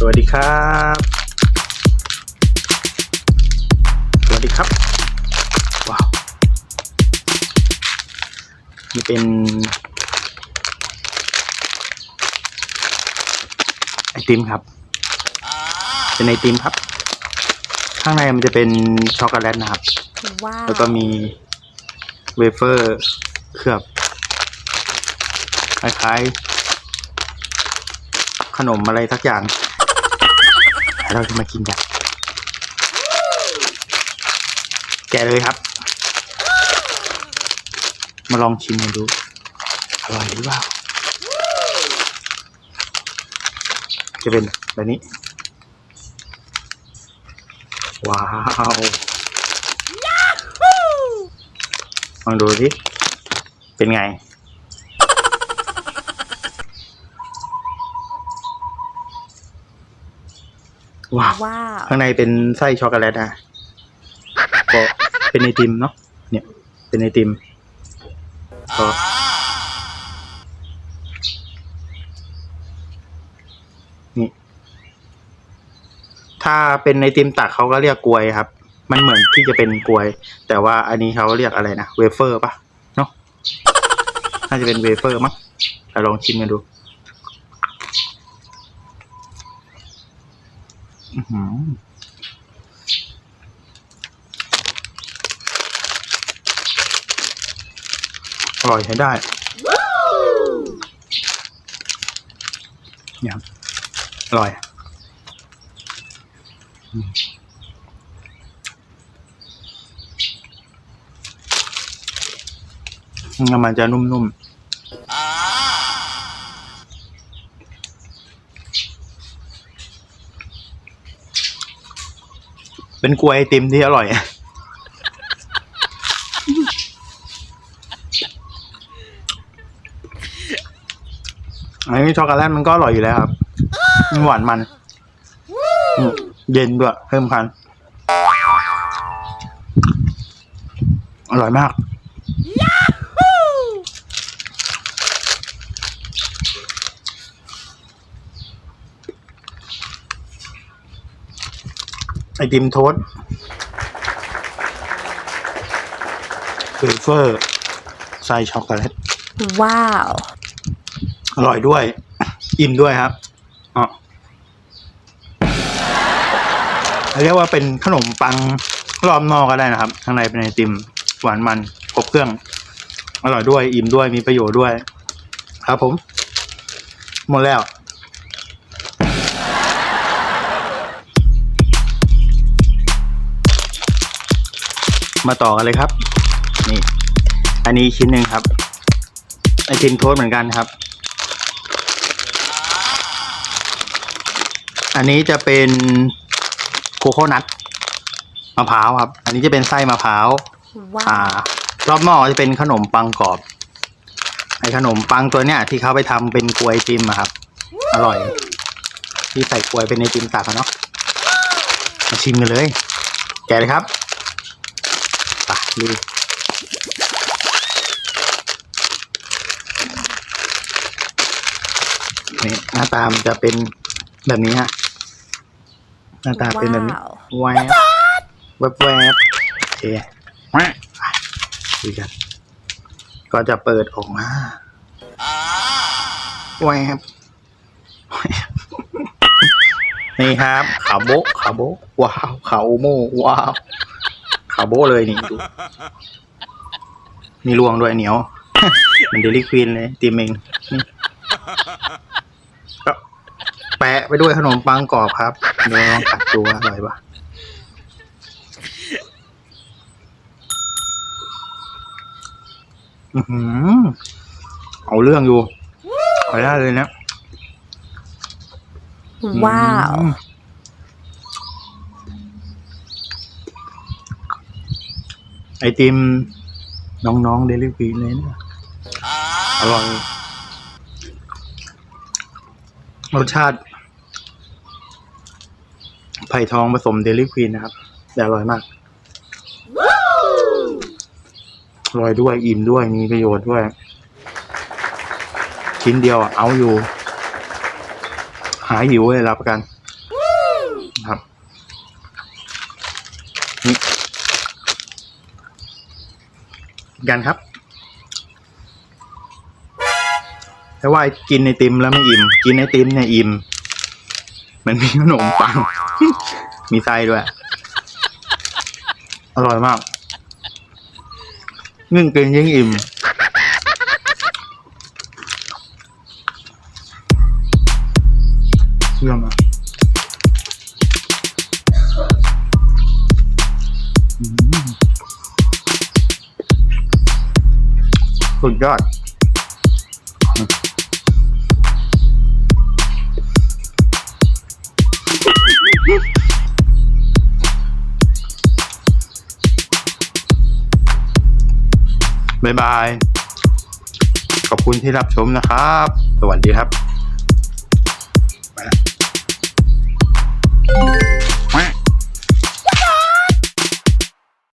สวัสดีครับ สวัสดีครับ ว้าวนี่เป็นไอติมครับ เป็นไอติมครับ ข้างในมันจะเป็นช็อกโกแลตนะครับ ว้าว แล้วก็มีเวเฟอร์เคลือบ คล้ายๆ ขนมอะไรสักอย่างแล้ว เราจะมากินกัน แกะเลยครับ มาลองชิมกันดู อร่อยหรือเปล่า จะเป็นแบบนี้ ว้าวลองดูสิ เป็นไง ว้าวว้าวข้างในเป็นไส้ช็อกโกแลตนะก็เป็นไอติมเนาะเนี่ย เป็นไอติมก็นี่ถ้าเป็นไอติมตักเขาก็เรียกกลวยครับ มันเหมือนที่จะเป็นกลวย แต่ว่าอันนี้เขาเรียกอะไรนะเวเฟอร์ปะเนาะน่าจะเป็นเวเฟอร์มั้งเราลองชิมกันดู อร่อยใช้ได้เนี่ยครับอร่อยอืมแล้วมันจะนุ่มๆ เป็นกล้วยไอติมที่อร่อย อันนี้ช็อกโกแลตมันก็อร่อยอยู่แล้วครับมันหวานมันอืมเย็นด้วยเพิ่มคัน อร่อยมาก ไอติมโทสต์เวเฟอร์ใส่ช็อกโกแลตว้าว อร่อยด้วย อิ่มด้วยครับอ๋อเรียกว่าเป็นขนมปังรอบนอกก็ได้นะครับ ข้างในเป็นไอติมหวานมันครบเครื่อง อร่อยด้วย อิ่มด้วยมีประโยชน์ด้วย ครับผม หมดแล้ว มาต่อกันเลยครับ นี่ อันนี้ชิ้นหนึ่งครับไอติมโทสต์เหมือนกันครับ อันนี้จะเป็นโคโคนัทมะพร้าวครับ อันนี้จะเป็นไส้มะพร้าวว้าอ่าวรอบนอกจะเป็นขนมปังกรอบไอขนมปังตัวเนี้ยที่เขาไปทำเป็นกล้วยไอติมอะครับ อร่อย ที่ใส่กล้วยเป็นไอติมตักอะเนาะมาชิมกันเลย แกะเลยครับไป ดูนี่หน้าตามันจะเป็นแบบนี้ฮะ หน้าตาเป็นแบบนี้ว้าวแวบแวบแวบโอเคไปดูกัน ก็จะเปิดออกมาแวบแวบนี่ครับ ขาวโบะขาวโบะว้าว ขาวโมว้าว ขาวโบเลยนี่ดูมีรวงด้วยเหนียวเหมันเดลิควีนเลยตีมเองก็แปะไปด้วยขนมปังกรอบครับเดี๋ยวลองกัดดูว่าอร่อยปะเอาเรื่องอยู่ขอได้เลยนะ ว้าว อืม ไอติมน้องๆเดลิฟีเลยนะอร่อย รสชาติ ไผ่ทองผสมเดลิควีนนะครับ แต่อร่อยมาก อร่อยด้วย อิ่มด้วย มีประโยชน์ด้วย ชิ้นเดียวเอาอยู่ หายหิวเลยรับประกัน กันครับ แต่ว่ากินไอติมแล้วไม่อิ่ม กินไอติมเนี่ยอิ่ม มันมีขนมปัง มีไส้ด้วย อร่อยมากยิ่งกินยิ่งอิ่มเชื่อมา สุดยอดบายบาย ขอบคุณที่รับชมนะครับ สวัสดีครับ ไปแล้ว